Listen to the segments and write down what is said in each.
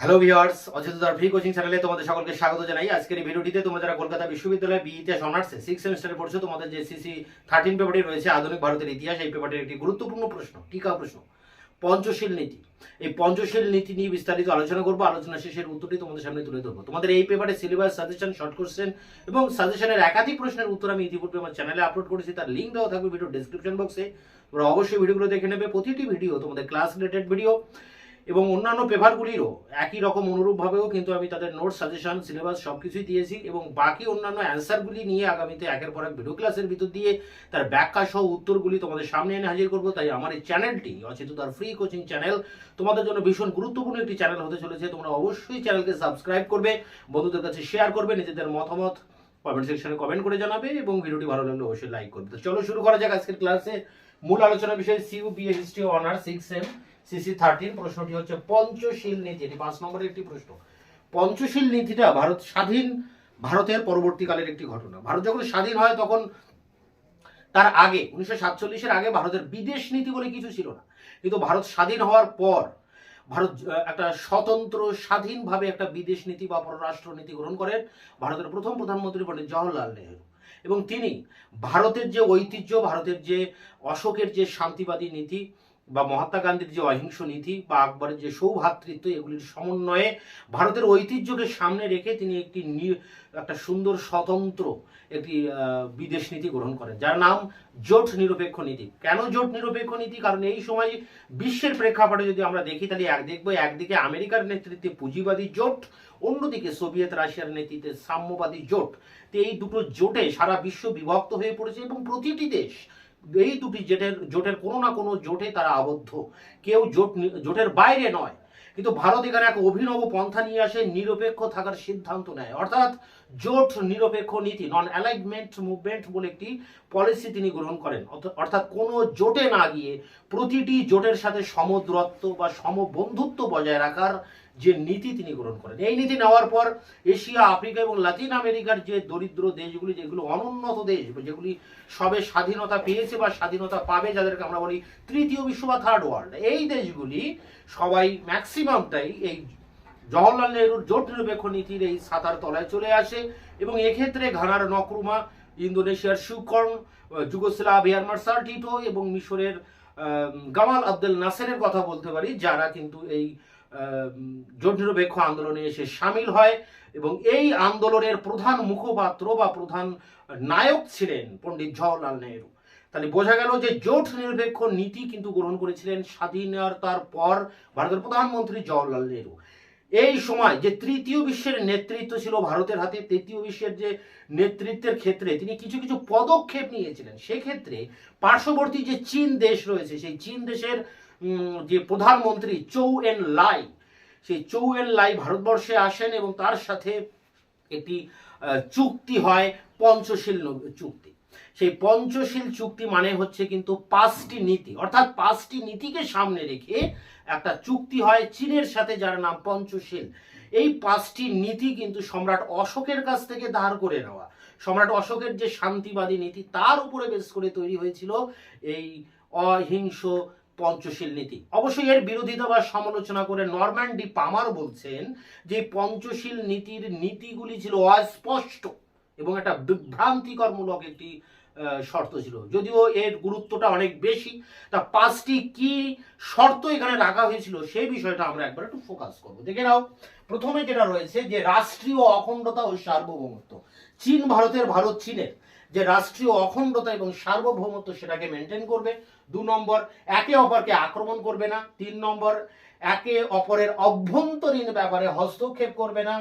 Hello viewers অচেতনার free coaching চ্যানেলে তোমাদের সকলকে স্বাগত জানাই। আজকের এই ভিডিওটিতে তোমরা যারা কলকাতা বিশ্ববিদ্যালয়ে বি ইতিহাস অনার্সে সিক্স সেমিস্টারে পড়ছো, তোমাদের যে সিসি থার্টিন পেপারটি রয়েছে, আধুনিক ভারতের ইতিহাস, এই পেপারটির একটি গুরুত্বপূর্ণ প্রশ্ন টিকা প্রশ্ন? পঞ্চশীল নীতি। এই পঞ্চশীল নীতি নিয়ে বিস্তারিত আলোচনা করব। আলোচনা শেষের উত্তরটি তোমাদের সামনে তুলে ধরবো। তোমাদের এই পেপারে সিলেবাস সাজেশন শর্ট কোশ্চেন এবং সাজেশনের একাধিক প্রশ্নের উত্তর আমি ইতিপূর্বে আমার চ্যানেলে আপলোড করেছি। তার লিঙ্ক দেওয়া থাকবে ভিডিও ডেসক্রিপশন বক্সে তোমরা অবশ্যই ভিডিওগুলো দেখে নেবে। প্রতিটি ভিডিও তোমাদের ক্লাস রিলেটেড ভিডিও এবং অন্যান্য পেপারগুলিরও একই রকম অনুরূপভাবেও কিন্তু আমি তাদের নোট সাজেশন সিলেবাস সব কিছুই দিয়েছি এবং বাকি অন্যান্য অ্যান্সারগুলি নিয়ে আগামীতে একের পর এক ভিডিও ক্লাসের ভিতর দিয়ে তার ব্যাখ্যা সহ উত্তরগুলি তোমাদের সামনে এনে হাজির করব। তাই আমার এই চ্যানেলটি অচেতু তার ফ্রি কোচিং চ্যানেল তোমাদের জন্য ভীষণ গুরুত্বপূর্ণ একটি চ্যানেল হতে চলেছে। তোমরা অবশ্যই চ্যানেলকে সাবস্ক্রাইব করবে, বন্ধুদের কাছে শেয়ার করবে, নিজেদের মতামত কমেন্ট সেকশনে কমেন্ট করে জানাবে এবং ভিডিওটি ভালো লাগলে অবশ্যই লাইক করবে। তো চলো শুরু করা যাক আজকের ক্লাসে মূল আলোচনা বিষয় CU BA history honours six M CC thirteen প্রশ্নটি হচ্ছে পঞ্চশীল নীতি, এটি পাঁচ নম্বরের একটি প্রশ্ন। পঞ্চশীল নীতিটা ভারত স্বাধীন, ভারতের পরবর্তীকালের একটি ঘটনা। ভারত যখন স্বাধীন হয় তখন তার আগে, উনিশশো সাতচল্লিশের আগে ভারতের বিদেশ নীতি বলে কিছু ছিল না। কিন্তু ভারত স্বাধীন হওয়ার পর, ভারত একটা স্বতন্ত্র, স্বাধীনভাবে একটা বিদেশ নীতি বা পররাষ্ট্র নীতি গ্রহণ করেন ভারতের প্রথম প্রধানমন্ত্রী পণ্ডিত জওহরলাল নেহরু। এবং তিনি ভারতের যে ঐতিহ্য, ভারতের যে অশোকের যে শান্তিবাদী নীতি বা মহাত্মা গান্ধীর যে অহিংস নীতি বা আকবরের যে সৌভ্রাতৃত্ব এগুলির সমন্বয়ে ভারতের ঐতিহ্যকে সামনে রেখে তিনি একটি একটা সুন্দর স্বতন্ত্র একটি বিদেশ নীতি গ্রহণ করেন, যার নাম জোট নিরপেক্ষ নীতি। কেন জোট নিরপেক্ষ নীতি? কারণ এই সময় বিশ্বের প্রেক্ষাপটে যদি আমরা দেখি, তাহলে এক দেখব, একদিকে আমেরিকার নেতৃত্বে পুঁজিবাদী জোট, অন্যদিকে সোভিয়েত রাশিয়ার নেতৃত্বে সাম্যবাদী জোট। তো এই দুটো জোটে সারা বিশ্ব বিভক্ত হয়ে পড়েছে এবং প্রতিটি দেশ এই দুটি জোটের জোটের কোনো না কোনো জোটে তারা আবদ্ধ। কেউ জোট জোটের বাইরে নয়। কিন্তু ভারত এখানে এক অভিনব পন্থা নিয়ে আসে, নিরপেক্ষ থাকার সিদ্ধান্ত নেয়। অর্থাৎ জোট নিরপেক্ষ নীতি নন অ্যালাইনমেন্ট মুভমেন্ট বলে একটি পলিসি তিনি গ্রহণ করেন। অর্থ- অর্থাৎ কোনো জোটে না গিয়ে প্রতিটি জোটের সাথে সমদূরত্ব বা সমবন্ধুত্ব বজায় রাখার যে নীতি তিনি গ্রহণ করেন। এই নীতি নেওয়ার পর এশিয়া, আফ্রিকা এবং লাতিন আমেরিকার যে দরিদ্র দেশগুলি, যেগুলো অনুন্নত দেশ, যেগুলি সবে স্বাধীনতা পেয়েছে বা স্বাধীনতা পাবে, যাদেরকে আমরা বলি তৃতীয় বিশ্ব বা থার্ড ওয়ার্ল্ড এই দেশগুলি সবাই ম্যাক্সিমামটাই এই জওহরলাল নেহরুর জোট নিরপেক্ষ নীতির এই সাতার তলায় চলে আসে এবং এক্ষেত্রে ঘানার নকরুমা, ইন্দোনেশিয়ার সুকর্ণ যুগোস্লাভিয়ার মার্সাল টিটো এবং মিশরের গামাল আব্দুল নাসেরের কথা বলতে পারি, যারা কিন্তু এই জোট নিরপেক্ষ আন্দোলনে এসে সামিল হয় এবং এই আন্দোলনের প্রধান মুখপাত্র বা প্রধান নায়ক ছিলেন পণ্ডিত জওহরলাল নেহরু। তাহলে বোঝা গেল যে জোট নিরপেক্ষ নীতি কিন্তু গ্রহণ করেছিলেন স্বাধীনতার পর ভারতের প্রধানমন্ত্রী জওহরলাল নেহরু। এই সময় যে তৃতীয় বিশ্বের নেতৃত্ব ছিল ভারতের হাতে, তৃতীয় বিশ্বের যে নেতৃত্বের ক্ষেত্রে তিনি কিছু কিছু পদক্ষেপ নিয়েছিলেন। সেক্ষেত্রে পার্শ্ববর্তী যে চীন দেশ রয়েছে, সেই চীন দেশের যে প্রধানমন্ত্রী চৌ এন লাই, সেই চৌ এন লাই ভারতবর্ষে আসেন এবং তার সাথে একটি চুক্তি হয়, পঞ্চশীল চুক্তি। সেই পঞ্চশীল চুক্তি মানে হচ্ছে কিন্তু পাঁচটি নীতি। অর্থাৎ পাঁচটি নীতিকে সামনে রেখে একটা চুক্তি হয় চীনের সাথে যার নাম পঞ্চশীল। এই পাঁচটি নীতি কিন্তু সম্রাট অশোকের কাছ থেকে ধার করে নেওয়া। সম্রাট অশোকের যে শান্তিবাদী নীতি, তার উপরে বেশ করে তৈরি হয়েছিল এই অহিংস পঞ্চশীল নীতি। অবশ্যই এর বিরোধিতা বা সমালোচনা করে নরম্যান ডি পামার বলছেন যে পঞ্চশীল নীতির নীতিগুলি ছিল অস্পষ্ট এবং একটা বিভ্রান্তিকরমূলক একটি শর্ত ছিল। যদিও এর গুরুত্বটা অনেক বেশি। তা পাঁচটি কি শর্ত এখানে রাখা হয়েছিল সেই বিষয়টা আমরা একবার একটু ফোকাস করব। দেখে নাও। প্রথমে যেটা রয়েছে যে রাষ্ট্রীয় অখণ্ডতা ও সার্বভৌমত্ব। চীন, ভারতের, ভারত, চীনের। যে রাষ্ট্রীয় অখণ্ডতা এবং সার্বভৌমত্ব সেটাকে মেনটেন করবে। দু নম্বর, একে অপরকে আক্রমণ করবে না। তিন নম্বর, একে অপরের অভ্যন্তরীণ ব্যাপারে হস্তক্ষেপ করবে না।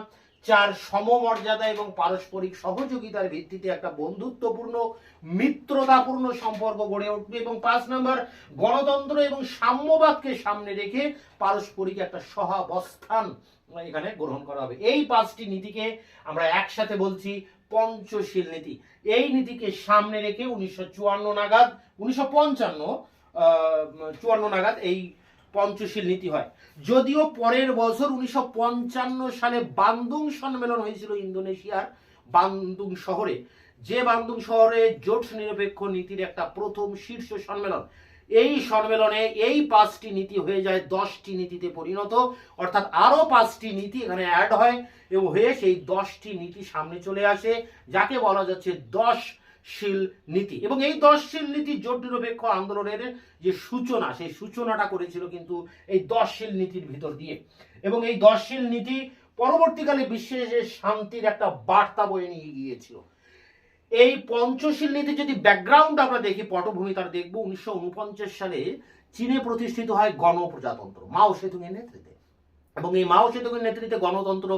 চার, সমমর্যাদা এবং পারস্পরিক সহযোগিতার ভিত্তিতে একটা বন্ধুত্বপূর্ণ, মিত্রতাপূর্ণ সম্পর্ক গড়ে উঠবে। এবং পাঁচ নম্বর, গণতন্ত্র এবং সাম্যবাদকে সামনে রেখে পারস্পরিক একটা সহাবস্থান এখানে গ্রহণ করা হবে। এই পাঁচটি নীতিকে আমরা একসাথে বলছি পঞ্চশীল নীতি। এই নীতিকে সামনে রেখে উনিশশো চুয়ান্ন নাগাদ উনিশশো পঞ্চান্ন চুয়ান্ন নাগাদ এই পঞ্চশীল নীতি হয়। যদিও পরের বছর উনিশশো পঞ্চান্ন সালে বান্দুং সম্মেলন হয়েছিল ইন্দোনেশিয়ার বান্দুং শহরে। যে বান্দুং শহরে জোট নিরপেক্ষ নীতির একটা প্রথম শীর্ষ সম্মেলন। এই সম্মেলনে এই পাঁচটি নীতি হয়ে যায়, দশটি নীতিতে পরিণত। অর্থাৎ আরও পাঁচটি নীতি এখানে অ্যাড হয় এবং হয়ে সেই দশটি নীতি সামনে চলে আসে, যাকে বলা যাচ্ছে দশ শীল নীতি। এবং এই দশশীল নীতি জোট নিরপেক্ষ আন্দোলনের যে সূচনা, সেই সূচনাটা করেছিল কিন্তু এই দশশীল নীতির ভিতর দিয়ে। এবং এই দশশীল নীতি পরবর্তীকালে বিশ্বে যে শান্তির একটা বার্তা বয়ে নিয়ে গিয়েছিল। এই পঞ্চশীল নীতি যদি ব্যাকগ্রাউন্ড আমরা দেখি, পটভূমি তার দেখব উনিশশো উনপঞ্চাশ সালে চীনে প্রতিষ্ঠিত হয় গণপ্রজাতন্ত্র। মাও সেতুংয়ের নেতৃত্বে এবং এই মাও সেতুংয়ের নেতৃত্বে গণতন্ত্র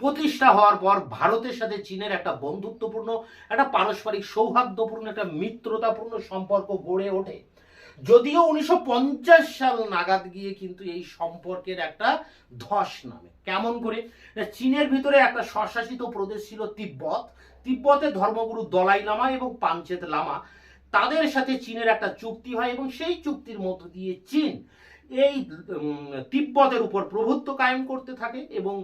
প্রতিষ্ঠা হওয়ার পর ভারতের সাথে চীনের একটা বন্ধুত্বপূর্ণ, একটা পারস্পরিক সৌহার্দ্যপূর্ণ, একটা মিত্রতাপূর্ণ সম্পর্ক গড়ে ওঠে। যদিও উনিশশো সাল নাগাদ গিয়ে কিন্তু এই সম্পর্কের একটা ধস নামে। কেমন করে? চীনের ভিতরে একটা স্বশাসিত প্রদেশ ছিল তিব্বত। তিব্বতের ধর্মগুরু দলাই লামা এবং পাঞ্চেত লামা, তাদের সাথে চীনের একটা চুক্তি হয় এবং সেই চুক্তির মধ্য দিয়ে চীন এই তিব্বতের উপর প্রভুত্ব কায়েম করতে থাকে এবং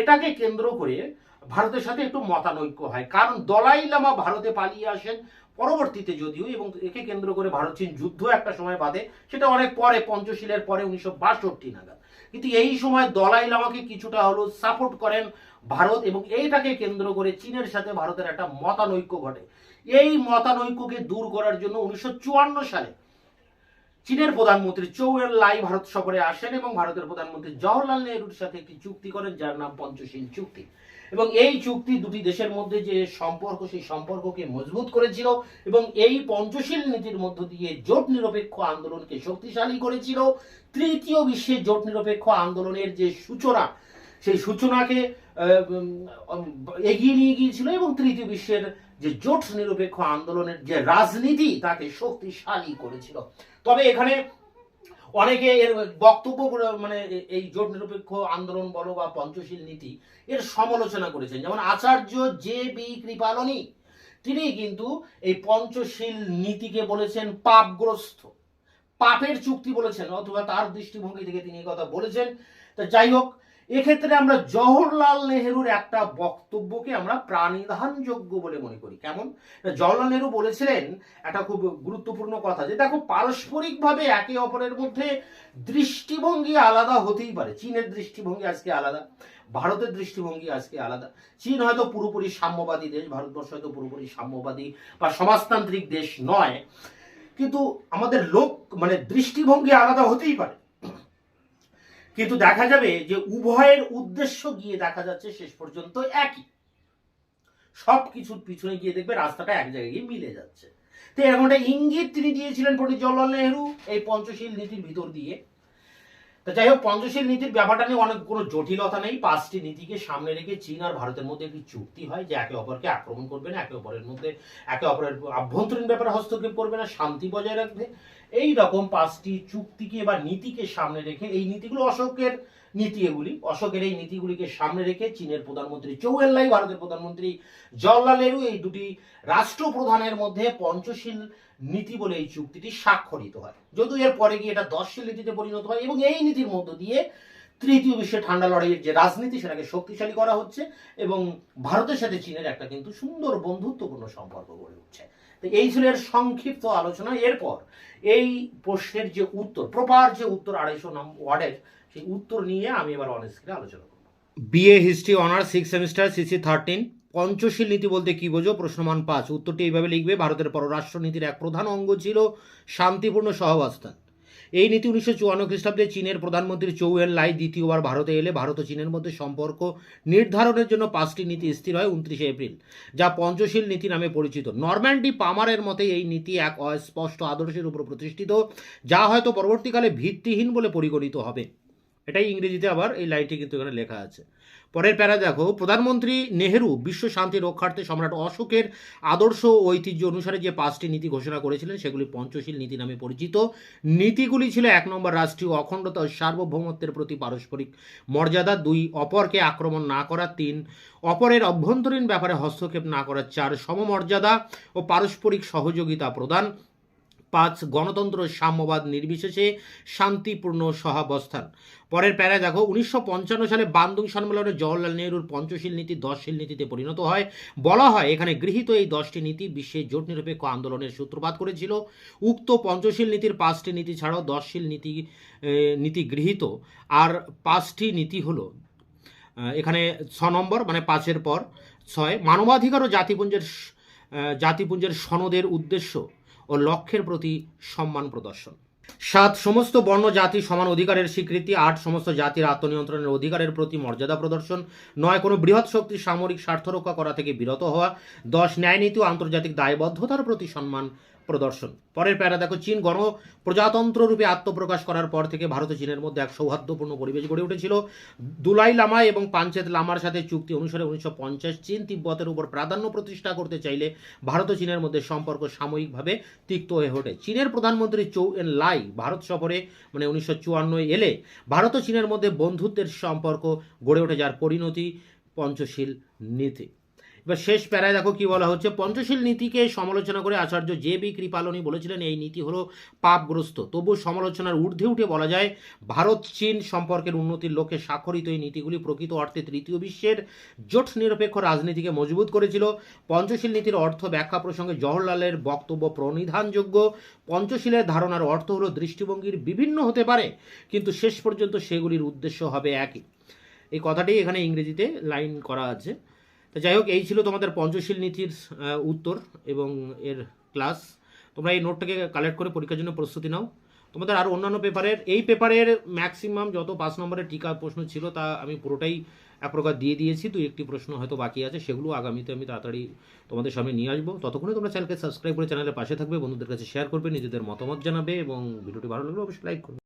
এটাকে কেন্দ্র করে ভারতের সাথে একটু মতানৈক্য হয়। কারণ দলাই লামা ভারতে পালিয়ে আসেন পরবর্তীতে যদিও, এবং একে কেন্দ্র করে ভারত চীন যুদ্ধ একটা সময় বাদে, সেটা অনেক পরে, পঞ্চশীলের পরে, উনিশশো বাষট্টি নাগাদ। কিন্তু এই সময় দলাই লামাকে কিছুটা হলো সাপোর্ট করেন ভারত এবং এইটাকে কেন্দ্র করে চীনের সাথে ভারতের একটা মতানৈক্য ঘটে। এই মতানৈক্যকে দূর করার জন্য উনিশশো চুয়ান্ন সালে চীনের প্রধানমন্ত্রী চৌ এন লাই ভারত সফরে আসেন এবং ভারতের প্রধানমন্ত্রী জওহরলাল নেহরুর সাথে একটি চুক্তি করেন, যার নাম পঞ্চশীল চুক্তি। এবং এই চুক্তি দুটি দেশের মধ্যে যে সম্পর্ক, সেই সম্পর্ককে মজবুত করেছিল এবং এই পঞ্চশীল নীতির মধ্য দিয়ে জোট নিরপেক্ষ আন্দোলনকে শক্তিশালী করেছিল। তৃতীয় বিশ্বে জোট নিরপেক্ষ আন্দোলনের যে সূচনা, সেই সূচনাকে এগিয়ে নিয়ে গিয়েছিল এবং তৃতীয় বিশ্বের যে জোট নিরপেক্ষ আন্দোলনের যে রাজনীতি তাকে শক্তিশালী করেছিল। তবে এখানে অনেকে এর বক্তব্য মানে এই জোট নিরপেক্ষ আন্দোলন বলো বা পঞ্চশীল নীতি, এর সমালোচনা করেছেন। যেমন আচার্য জে বি কৃপালনী, তিনি কিন্তু এই পঞ্চশীল নীতিকে বলেছেন পাপগ্রস্ত। পাপের চুক্তি বলেছেন, অথবা তার দৃষ্টিভঙ্গি থেকে তিনি কথা বলেছেন। তা যাই হোক এক্ষেত্রে আমরা জওহরলাল নেহেরুর একটা বক্তব্যকে আমরা প্রাণিধানযোগ্য বলে মনে করি। কেমন? জওহরলাল নেহরু বলেছিলেন একটা খুব গুরুত্বপূর্ণ কথা যে, দেখো, পারস্পরিকভাবে একে অপরের মধ্যে দৃষ্টিভঙ্গি আলাদা হতেই পারে। চীনের দৃষ্টিভঙ্গি আজকে আলাদা, ভারতের দৃষ্টিভঙ্গি আজকে আলাদা। চীন হয়তো পুরোপুরি সাম্যবাদী দেশ, ভারতবর্ষ হয়তো পুরোপুরি সাম্যবাদী বা সমাজতান্ত্রিক দেশ নয়। কিন্তু আমাদের লোক মানে দৃষ্টিভঙ্গি আলাদা হতেই পারে। কিন্তু দেখা যাবে যে উভয়ের উদ্দেশ্য গিয়ে দেখা যাচ্ছে শেষ পর্যন্ত একই। সব কিছুর পিছনে গিয়ে দেখবে রাস্তাটা এক জায়গায় গিয়ে মিলে যাচ্ছে। তো এরকম একটা ইঙ্গিত তিনি দিয়েছিলেন পণ্ডিত জওয়াহরলাল নেহরু এই পঞ্চশীল নীতির ভিতর দিয়ে। তো যাই হোক, পঞ্চশীল নীতির ব্যাপারটা নিয়ে অনেক কোনো জটিলতা নেই। পাঁচটি নীতিকে সামনে রেখে চীন আর ভারতের মধ্যে একটি চুক্তি হয় যে একে অপরকে আক্রমণ করবে না, একে অপরের মধ্যে, একে অপরের আভ্যন্তরীণ ব্যাপারে হস্তক্ষেপ করবে না, শান্তি বজায় রাখবে। এই রকম পাঁচটি চুক্তিকে বা নীতিকে সামনে রেখে এই নীতিগুলো অশোকের নীতি এগুলি। অশোকের এই নীতিগুলিকে সামনে রেখে চীনের প্রধানমন্ত্রী চৌয়েল্লাই ভারতের প্রধানমন্ত্রী জওয়াহরলাল নেহরু এই দুটি রাষ্ট্রপ্রধানের মধ্যে পঞ্চশীল নীতি বলে এই চুক্তিটি স্বাক্ষরিত হয়। যদিও এর পরে গিয়ে এটা দশশীল নীতিতে পরিণত হয় এবং এই নীতির মধ্য দিয়ে তৃতীয় বিশ্বের ঠান্ডা লড়াইয়ের যে রাজনীতি সেটাকে শক্তিশালী করা হচ্ছে এবং ভারতের সাথে চীনের একটা কিন্তু সুন্দর বন্ধুত্বপূর্ণ সম্পর্ক গড়ে উঠছে। তো এই ছিল এর সংক্ষিপ্ত আলোচনা। এরপর এই প্রশ্নের যে উত্তর, প্রপার যে উত্তর আড়াইশো নাম ওয়ার্ডের, সেই উত্তর নিয়ে আমি এবার অন স্ক্রিনে আলোচনা করব। BA history honours six semester CC thirteen Panchsheel নীতি বলতে কি বোঝো? প্রশ্নমান পাঁচ। উত্তরটি এইভাবে লিখবে, ভারতের পররাষ্ট্র নীতির এক প্রধান অঙ্গ ছিল শান্তিপূর্ণ সহাবস্থান। এই নীতি উনিশশো চুয়ান্ন খ্রিস্টাব্দে চীনের প্রধানমন্ত্রী চৌ এন লাই দ্বিতীয়বার ভারতে এলে ভারত ও চীনের মধ্যে সম্পর্ক নির্ধারণের জন্য পাঁচটি নীতি স্থির হয় উনত্রিশে এপ্রিল, যা পঞ্চশীল নীতি নামে পরিচিত। নরম্যান্ডি পামারের মতে এই নীতি এক অস্পষ্ট আদর্শের উপর প্রতিষ্ঠিত, যা হয়তো পরবর্তীকালে ভিত্তিহীন বলে পরিগণিত হবে। এটাই ইংরেজিতে আবার এই লাইনটি কিন্তু এখানে লেখা আছে। পরের প্যারা দেখো, প্রধানমন্ত্রী নেহেরু বিশ্ব শান্তি রক্ষার্থে সম্রাট অশোকের আদর্শ ও ঐতিহ্য অনুসারে যে পাঁচটি নীতি ঘোষণা করেছিলেন, সেগুলি পঞ্চশীল নীতি নামে পরিচিত। নীতিগুলি ছিল এক নম্বর রাষ্ট্রীয় অখণ্ডতা ও সার্বভৌমত্বের প্রতি পারস্পরিক মর্যাদা, দুই, অপরকে আক্রমণ না করা, তিন, অপরের অভ্যন্তরীণ ব্যাপারে হস্তক্ষেপ না করা, চার, সমমর্যাদা ও পারস্পরিক সহযোগিতা প্রদান। পাঁচ গণতন্ত্র সাম্যবাদ নির্বিশেষে শান্তিপূর্ণ সহাবস্থান। পরের প্যারায় দেখো, উনিশশো পঞ্চান্ন সালে বান্দুং সম্মেলনে জওয়াহরলাল নেহরুর পঞ্চশীল নীতি, দশশীল নীতিতে পরিণত হয়। বলা হয়, এখানে গৃহীত এই দশটি নীতি বিশ্বের জোট নিরপেক্ষ আন্দোলনের সূত্রপাত করেছিল। উক্ত পঞ্চশীল নীতির পাঁচটি নীতি ছাড়াও দশশীল নীতি নীতি গৃহীত। আর পাঁচটি নীতি হলো এখানে ছ নম্বর মানে পাঁচের পর, ছয়, মানবাধিকার ও জাতিপুঞ্জের জাতিপুঞ্জের সনদের উদ্দেশ্য। ও লক্ষ্যের প্রতি সম্মান প্রদর্শন। সাত, সমস্ত বর্ণ, জাতি, সমান অধিকারের স্বীকৃতি। আট, সমস্ত জাতির আত্মনিয়ন্ত্রণের অধিকারের প্রতি মর্যাদা প্রদর্শন। নয়, কোনো বৃহৎ শক্তি সামরিক স্বার্থ রক্ষা করা থেকে বিরত হওয়া। দশ, ন্যায়নীতি ও আন্তর্জাতিক দায়বদ্ধতার প্রতি সম্মান প্রদর্শন। পরের প্যারা, দেখো, চীন গণ প্রজাতন্ত্র রূপে আত্মপ্রকাশ করার পর থেকে ভারত ও চীনের মধ্যে এক সৌহার্দ্যপূর্ণ পরিবেশ গড়ে উঠেছিল। দুলাই লামা এবং পাঞ্চেত লামার সাথে চুক্তি অনুসারে উনিশশো পঞ্চাশ চীন তিব্বতের উপর প্রাধান্য প্রতিষ্ঠা করতে চাইলে ভারত ও চীনের মধ্যে সম্পর্ক সাময়িকভাবে তিক্ত হয়ে ওঠে। চীনের প্রধানমন্ত্রী চৌ এন লাই ভারত সফরে মানে উনিশশো এলে ভারত ও চীনের মধ্যে বন্ধুত্বের সম্পর্ক গড়ে ওঠে, যার পরিণতি পঞ্চশীল নীতি। এবার শেষ প্যারায় দেখো কি বলা হচ্ছে? পঞ্চশীল নীতিকে সমালোচনা করে আচার্য জে বি কৃপালনী বলেছিলেন, এই নীতি হলো পাপগ্রস্ত। তবু সমালোচনার ঊর্ধ্বে উঠে বলা যায়, ভারত চীন সম্পর্কের উন্নতির লক্ষ্যে স্বাক্ষরিত এই নীতিগুলি প্রকৃত অর্থে তৃতীয় বিশ্বের জোট নিরপেক্ষ রাজনীতিকে মজবুত করেছিল। পঞ্চশীল নীতির অর্থ ব্যাখ্যা প্রসঙ্গে জওহরলালের বক্তব্য প্রণিধানযোগ্য। পঞ্চশীলের ধারণার অর্থ হলো দৃষ্টিভঙ্গির বিভিন্ন হতে পারে, কিন্তু শেষ পর্যন্ত সেগুলির উদ্দেশ্য হবে একই। এই কথাটি এখানে ইংরেজিতে লাইন করা আছে। যাই হোক, এই ছিল তোমাদের পঞ্চশীল নীতির উত্তর এবং এর ক্লাস তোমরা এই নোটটাকে কালেক্ট করে পরীক্ষার জন্য প্রস্তুতি নাও। তোমাদের আর অন্যান্য পেপারের এই পেপারের ম্যাক্সিমাম যত পাঁচ নম্বরের টিকা প্রশ্ন ছিল তা আমি পুরোটাই এক প্রকার দিয়ে দিয়েছি। দুই একটি প্রশ্ন হয়তো বাকি আছে, সেগুলো আগামীতে আমি তাড়াতাড়ি তোমাদের সামনে নিয়ে আসব। ততক্ষণে তোমরা চ্যানেলকে সাবস্ক্রাইব করে চ্যানেলের পাশে থাকবে, বন্ধুদের কাছে শেয়ার করবে, নিজেদের মতামত জানাবে এবং ভিডিওটি ভালো লাগলে অবশ্যই লাইক করবে।